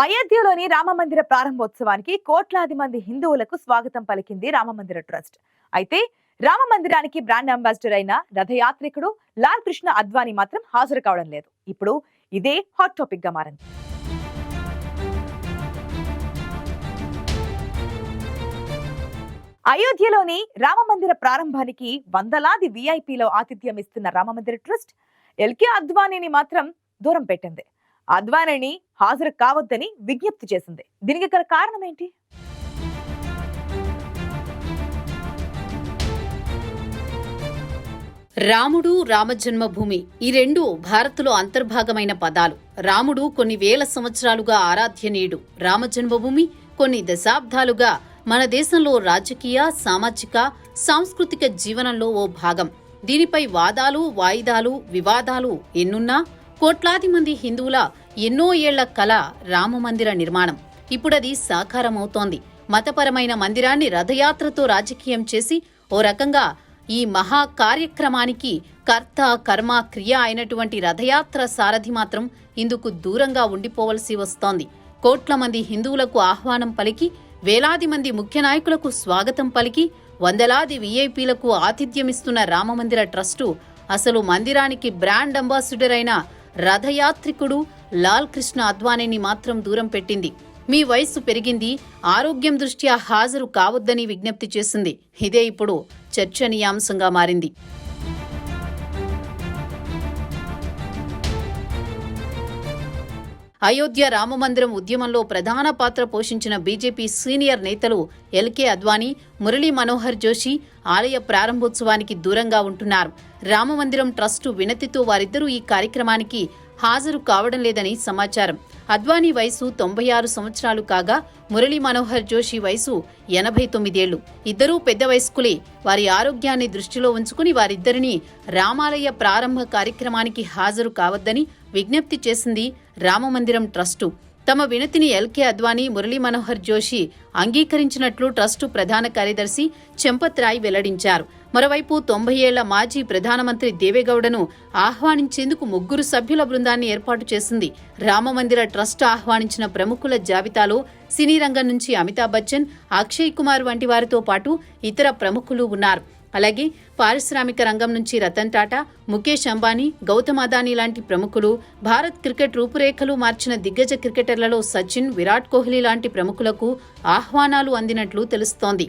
అయోధ్యలోని రామమందిర ప్రారంభోత్సవానికి కోట్లాది మంది హిందువులకు స్వాగతం పలికింది రామమందిర ట్రస్ట్. అయితే రామ మందిరానికి బ్రాండ్ అంబాసిడర్ అయిన రథయాత్రికుడు లాల్ కృష్ణ అద్వానీ మాత్రం హాజరు కావడం లేదు. ఇప్పుడు ఇదే హాట్ టాపిక్గా మారింది. అయోధ్యలోని రామమందిర ప్రారంభానికి వందలాది విఐపిలో ఆతిథ్యం ఇస్తున్న రామమందిర ట్రస్ట్ ఎల్కే అద్వానీని మాత్రం దూరం పెట్టింది. అద్వానిని హాజరు కావద్దని విజ్ఞప్తి చేసింది. దీనికి గల కారణం ఏంటి? రాముడు రామజన్మభూమి ఈ రెండు భారత్లో అంతర్భాగమైన పదాలు. రాముడు కొన్ని వేల సంవత్సరాలుగా ఆరాధ్యనీయుడు. రామజన్మభూమి కొన్ని దశాబ్దాలుగా మన దేశంలో రాజకీయ సామాజిక సాంస్కృతిక జీవనంలో ఓ భాగం. దీనిపై వాదాలు వాయిదాలు వివాదాలు ఎన్నున్నా కోట్లాది మంది హిందువుల ఎన్నో ఏళ్ళ కళ రామమందిర నిర్మాణం. ఇప్పుడది సాకారమవుతోంది. మతపరమైన మందిరాన్ని రథయాత్రతో రాజకీయం చేసి ఓ రకంగా ఈ మహా కార్యక్రమానికి కర్త కర్మ క్రియ అయినటువంటి రథయాత్ర సారథి మాత్రం ఇందుకు దూరంగా ఉండిపోవలసి వస్తోంది. కోట్ల మంది హిందువులకు ఆహ్వానం పలికి వేలాది మంది ముఖ్య నాయకులకు స్వాగతం పలికి వందలాది వీఐపీలకు ఆతిథ్యమిస్తున్న రామమందిర ట్రస్టు అసలు మందిరానికి బ్రాండ్ అంబాసిడర్ అయిన రథయాత్రికుడు లాల్ కృష్ణ అద్వానీని మాత్రం దూరం పెట్టింది. మీ వయస్సు పెరిగింది ఆరోగ్యం దృష్ట్యా హాజరు కావద్దని విజ్ఞప్తి చేసింది. ఇదే ఇప్పుడు చర్చనీయాంశంగా మారింది. అయోధ్య రామమందిరం ఉద్యమంలో ప్రధాన పాత్ర పోషించిన బీజేపీ సీనియర్ నేతలు ఎల్కే అద్వానీ మురళీ మనోహర్ జోషి ఆలయ ప్రారంభోత్సవానికి దూరంగా ఉంటున్నారు. రామమందిరం ట్రస్టు వినతితో వారిద్దరూ ఈ కార్యక్రమానికి హాజరు కావడం లేదని సమాచారం. అద్వానీ వయసు తొంభై ఆరు సంవత్సరాలు కాగా మురళీ మనోహర్ జోషి వయసు ఎనభై తొమ్మిదేళ్ళు ఇద్దరూ పెద్ద వయస్కులే. వారి ఆరోగ్యాన్ని దృష్టిలో ఉంచుకుని వారిద్దరిని రామాలయ ప్రారంభ కార్యక్రమానికి హాజరు కావద్దని విజ్ఞప్తి చేసింది రామమందిరం ట్రస్టు. తమ వినతిని ఎల్కే అద్వానీ మురళీ మనోహర్ జోషి అంగీకరించినట్లు ట్రస్టు ప్రధాన కార్యదర్శి చెంపత్ రాయ్ వెల్లడించారు. మరోవైపు తొంభై ఏళ్ళ మాజీ ప్రధానమంత్రి దేవేగౌడను ఆహ్వానించేందుకు ముగ్గురు సభ్యుల బృందాన్ని ఏర్పాటు చేసింది. రామమందిర ట్రస్ట్ ఆహ్వానించిన ప్రముఖుల జాబితాలో సినీ రంగం నుంచి అమితాబ్ బచ్చన్ అక్షయ్ కుమార్ వంటి వారితో పాటు ఇతర ప్రముఖులు ఉన్నారు. అలాగే పారిశ్రామిక రంగం నుంచి రతన్ టాటా ముఖేష్ అంబానీ గౌతమ్ అదానీ లాంటి ప్రముఖులు భారత్ క్రికెట్ రూపురేఖలు మార్చిన దిగ్గజ క్రికెటర్లలో సచిన్ విరాట్ కోహ్లీ లాంటి ప్రముఖులకు ఆహ్వానాలు అందినట్లు తెలుస్తోంది.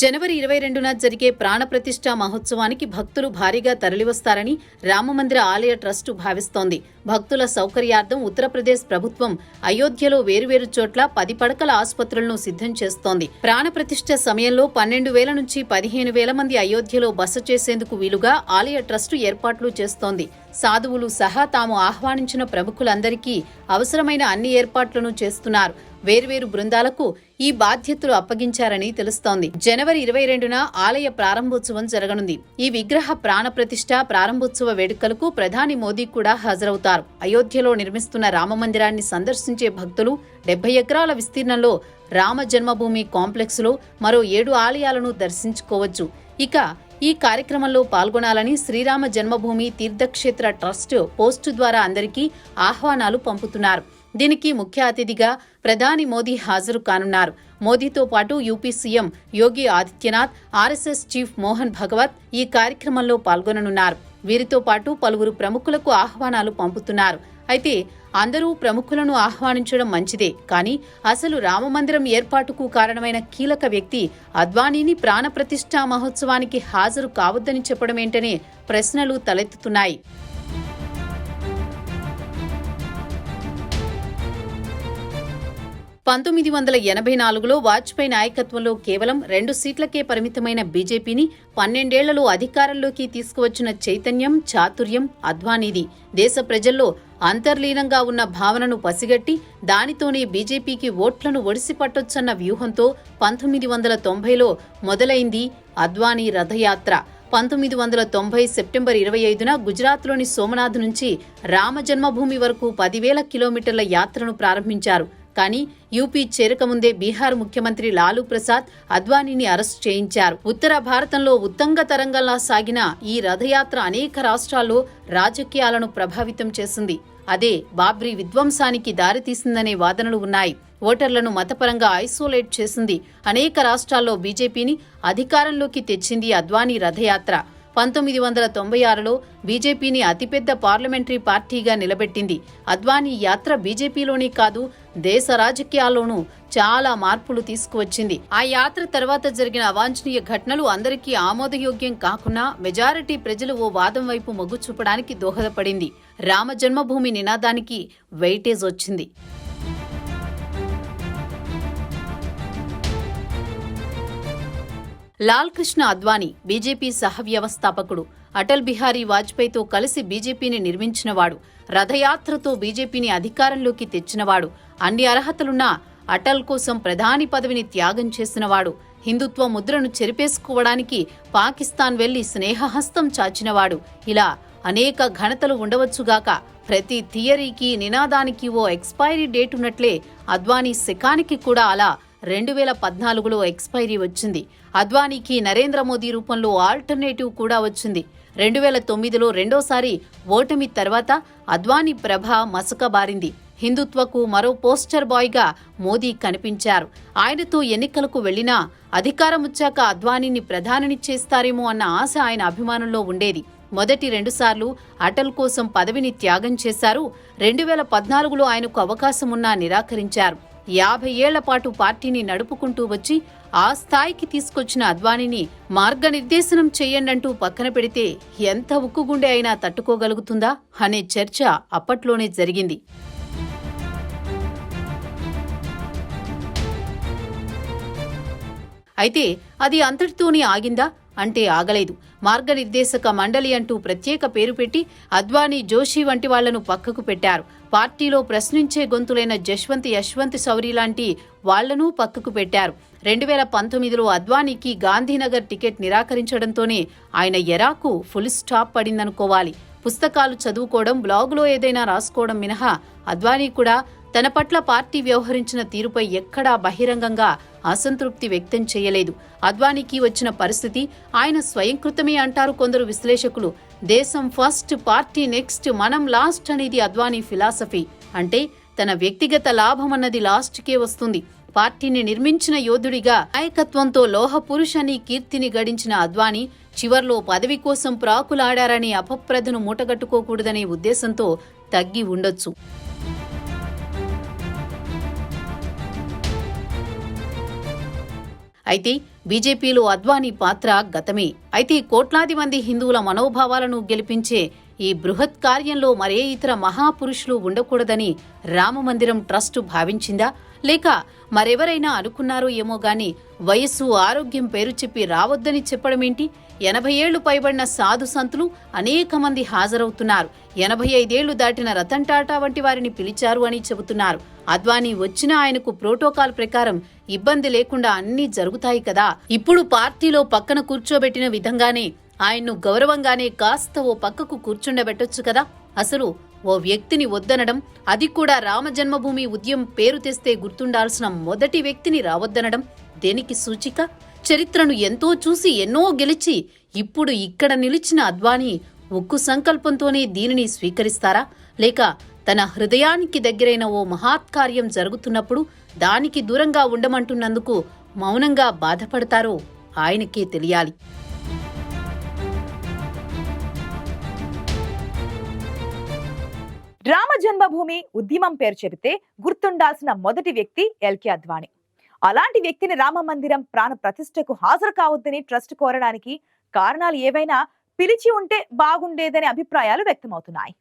జనవరి ఇరవై రెండున జరిగే ప్రాణప్రతిష్ఠ మహోత్సవానికి భక్తులు భారీగా తరలివస్తారని రామమందిర ఆలయ ట్రస్టు భావిస్తోంది. భక్తుల సౌకర్యార్థం ఉత్తరప్రదేశ్ ప్రభుత్వం అయోధ్యలో వేరువేరు చోట్ల పది పడకల ఆసుపత్రులను సిద్ధం చేస్తోంది. ప్రాణప్రతిష్ఠ సమయంలో పన్నెండు వేల నుంచి పదిహేను వేల మంది అయోధ్యలో బస చేసేందుకు వీలుగా ఆలయ ట్రస్టు ఏర్పాట్లు చేస్తోంది. సాధువులు సహా తాము ఆహ్వానించిన ప్రముఖులందరికీ అవసరమైన అన్ని ఏర్పాట్లను చేస్తున్నారు. వేర్వేరు బృందాలకు ఈ బాధ్యతలు అప్పగించారని తెలుస్తోంది. జనవరి ఇరవై రెండున ఆలయ ప్రారంభోత్సవం జరగనుంది. ఈ విగ్రహ ప్రాణప్రతిష్ఠ ప్రారంభోత్సవ వేడుకలకు ప్రధాని మోదీ కూడా హాజరవుతారు. అయోధ్యలో నిర్మిస్తున్న రామమందిరాన్ని సందర్శించే భక్తులు డెబ్బై ఎకరాల విస్తీర్ణంలో రామ జన్మభూమి కాంప్లెక్స్లో మరో ఏడు ఆలయాలను దర్శించుకోవచ్చు. ఇక ఈ కార్యక్రమంలో పాల్గొనాలని శ్రీరామ జన్మభూమి తీర్థక్షేత్ర ట్రస్ట్ పోస్టు ద్వారా అందరికీ ఆహ్వానాలు పంపుతున్నారు. దీనికి ముఖ్య అతిథిగా ప్రధాని మోదీ హాజరు కానున్నారు. మోదీతో పాటు UP CM Yogi Adityanath RSS chief Mohan Bhagwat ఈ కార్యక్రమంలో పాల్గొననున్నారు. వీరితో పాటు పలువురు ప్రముఖులకు ఆహ్వానాలు పంపుతున్నారు. అయితే అందరూ ప్రముఖులను ఆహ్వానించడం మంచిదే. కానీ అసలు రామమందిరం ఏర్పాటుకు కారణమైన కీలక వ్యక్తి అద్వానీని ప్రాణప్రతిష్ఠా మహోత్సవానికి హాజరు కావద్దని చెప్పడమేంటనే ప్రశ్నలు తలెత్తుతున్నాయి. పంతొమ్మిది వందల ఎనభై నాలుగులో వాజ్పేయి నాయకత్వంలో కేవలం రెండు సీట్లకే పరిమితమైన బీజేపీని పన్నెండేళ్ళలో అధికారంలోకి తీసుకువచ్చిన చైతన్యం చాతుర్యం అద్వానీది. దేశ ప్రజల్లో అంతర్లీనంగా ఉన్న భావనను పసిగట్టి దానితోనే బీజేపీకి ఓట్లను ఒడిసి పట్టొచ్చన్న వ్యూహంతో పంతొమ్మిది వందల తొంభైలో మొదలైంది అద్వానీ రథయాత్ర. పంతొమ్మిది వందల తొంభై సెప్టెంబర్ ఇరవై ఐదున గుజరాత్లోని సోమనాథ్ నుంచి రామ జన్మభూమి వరకు పదివేల కిలోమీటర్ల యాత్రను ప్రారంభించారు. కానీ యూపీ చేరకముందే బీహార్ ముఖ్యమంత్రి లాలూ ప్రసాద్ అద్వానీని అరెస్ట్ చేయించారు. ఉత్తర భారతంలో ఉత్తంగ తరంగంలా సాగిన ఈ రథయాత్ర అనేక రాష్ట్రాల్లో రాజకీయాలను ప్రభావితం చేసింది. అదే బాబ్రీ విధ్వంసానికి దారితీసిందనే వాదనలు ఉన్నాయి. ఓటర్లను మతపరంగా ఐసోలేట్ చేసింది. అనేక రాష్ట్రాల్లో బీజేపీని అధికారంలోకి తెచ్చింది అద్వానీ రథయాత్ర. పంతొమ్మిది వందల తొంభై ఆరులో బీజేపీని అతిపెద్ద పార్లమెంటరీ పార్టీగా నిలబెట్టింది. అద్వానీ యాత్ర బీజేపీలోనే కాదు దేశ రాజకీయాల్లోనూ చాలా మార్పులు తీసుకువచ్చింది. ఆ యాత్ర తర్వాత జరిగిన అవాంఛనీయ ఘటనలు అందరికీ ఆమోదయోగ్యం కాకున్నా మెజారిటీ ప్రజలు ఓ వాదం వైపు మొగ్గు చూపడానికి దోహదపడింది. రామ జన్మభూమి నినాదానికి వెయిటేజ్ వచ్చింది. లాల్ కృష్ణ అద్వానీ బీజేపీ సహ వ్యవస్థాపకుడు అటల్ బిహారీ వాజ్పేయితో కలిసి బీజేపీని నిర్మించినవాడు. రథయాత్రతో బీజేపీని అధికారంలోకి తెచ్చినవాడు. అన్ని అర్హతలున్నా అటల్ కోసం ప్రధాని పదవిని త్యాగం చేసినవాడు. హిందుత్వ ముద్రను చెరిపేసుకోవడానికి పాకిస్తాన్ వెళ్ళి స్నేహహస్తం చాచినవాడు. ఇలా అనేక ఘనతలు ఉండవచ్చుగాక ప్రతి థియరీకి నినాదానికి ఓ ఎక్స్పైరీ డేట్ ఉన్నట్లే అద్వానీ శకానికి కూడా అలా రెండు వేల పద్నాలుగులో ఎక్స్పైరీ వచ్చింది. అద్వానీకి నరేంద్ర మోదీ రూపంలో ఆల్టర్నేటివ్ కూడా వచ్చింది. రెండు వేల తొమ్మిదిలో రెండోసారి ఓటమి తర్వాత అద్వానీ ప్రభ మసకబారింది హిందుత్వకు మరో పోస్టర్ బాయ్గా మోదీ కనిపించారు. ఆయనతో ఎన్నికలకు వెళ్ళినా అధికారం వచ్చాక అద్వానీని ప్రధానిని చేస్తారేమో అన్న ఆశ ఆయన అభిమానుల్లో ఉండేది. మొదటి రెండుసార్లు అటల్ కోసం పదవిని త్యాగం చేశారు. రెండు వేల పద్నాలుగులో ఆయనకు అవకాశమున్నా నిరాకరించారు. యాభై ఏళ్ళ పాటు పార్టీని నడుపుకుంటూ వచ్చి ఆ స్థాయికి తీసుకొచ్చిన అద్వానీని మార్గనిర్దేశనం చెయ్యండంటూ పక్కన పెడితే ఎంత ఉక్కుగుండె అయినా తట్టుకోగలుగుతుందా అనే చర్చ అప్పట్లోనే జరిగింది. అయితే అది అంతటితోనే ఆగిందా? అంటే ఆగలేదు. మార్గనిర్దేశక మండలి అంటూ ప్రత్యేక పేరు పెట్టి అద్వానీ జోషి వంటి వాళ్ళను పక్కకు పెట్టారు. పార్టీలో ప్రశ్నించే గొంతులైన జశ్వంత్ యశ్వంత్ సౌరి లాంటి వాళ్ళను పక్కకు పెట్టారు. రెండు వేల పంతొమ్మిదిలో అద్వానీకి గాంధీనగర్ టికెట్ నిరాకరించడంతోనే ఆయన ఎరాకు ఫుల్ స్టాప్ పడిందనుకోవాలి. పుస్తకాలు చదువుకోవడం బ్లాగులో ఏదైనా రాసుకోవడం మినహా అద్వానీ కూడా తన పట్ల పార్టీ వ్యవహరించిన తీరుపై ఎక్కడా బహిరంగంగా అసంతృప్తి వ్యక్తం చేయలేదు. అద్వానీకి వచ్చిన పరిస్థితి ఆయన స్వయంకృతమే అంటారు కొందరు విశ్లేషకులు. దేశం ఫస్ట్ పార్టీ నెక్స్ట్ మనం లాస్ట్ అనేది అద్వానీ ఫిలాసఫీ. అంటే తన వ్యక్తిగత లాభం అన్నది లాస్ట్కే వస్తుంది. పార్టీని నిర్మించిన యోధుడిగా నాయకత్వంతో లోహ పురుషని కీర్తిని గడించిన అద్వానీ చివర్లో పదవి కోసం ప్రాకులాడారనే అపప్రదను మూటగట్టుకోకూడదనే ఉద్దేశంతో తగ్గి ఉండొచ్చు. అయితే బీజేపీలో అద్వానీ పాత్ర గతమే. అయితే కోట్లాది మంది హిందువుల మనోభావాలను గెలిపించే ఈ బృహత్ కార్యంలో మరే ఇతర మహాపురుషులు ఉండకూడదని రామమందిరం ట్రస్టు భావించిందా? లేక మరెవరైనా అనుకున్నారో ఏమో గాని వయస్సు ఆరోగ్యం పేరు చెప్పి రావద్దని చెప్పడమేంటి? ఎనభై ఏళ్ళు పైబడిన సాధు సంతులు అనేక మంది హాజరవుతున్నారు. ఎనభై ఐదేళ్ళు దాటిన రతన్ టాటా వంటి వారిని పిలిచారు అని చెబుతున్నారు. అద్వానీ వచ్చిన ఆయనకు ప్రోటోకాల్ ప్రకారం ఇబ్బంది లేకుండా అన్నీ జరుగుతాయి కదా. ఇప్పుడు పార్టీలో పక్కన కూర్చోబెట్టిన విధంగానే ఆయన్ను గౌరవంగానే కాస్త ఓ పక్కకు కూర్చుండబెట్టొచ్చు కదా. అసలు ఓ వ్యక్తిని వద్దనడం అది కూడా రామజన్మభూమి ఉద్యమం పేరు తెస్తే గుర్తుండాల్సిన మొదటి వ్యక్తిని రావద్దనడం దేనికి సూచిక? చరిత్రను ఎంతో చూసి ఎన్నో గెలిచి ఇప్పుడు ఇక్కడ నిలిచిన అద్వానీ ఉక్కు సంకల్పంతోనే దీనిని స్వీకరిస్తారా? లేక తన హృదయానికి దగ్గరైన ఓ మహాత్కార్యం జరుగుతున్నప్పుడు దానికి దూరంగా ఉండమంటున్నందుకు మౌనంగా బాధపడతారో ఆయనకే తెలియాలి. రామ జన్మభూమి ఉద్యమం పేరు చెబితే గుర్తుండాల్సిన మొదటి వ్యక్తి ఎల్కే అద్వాణి అలాంటి వ్యక్తిని రామ మందిరం ప్రాణ ప్రతిష్టకు హాజరు కావద్దని ట్రస్ట్ కోరడానికి కారణాలు ఏవైనా పిలిచి ఉంటే బాగుండేదనే అభిప్రాయాలు వ్యక్తమవుతున్నాయి.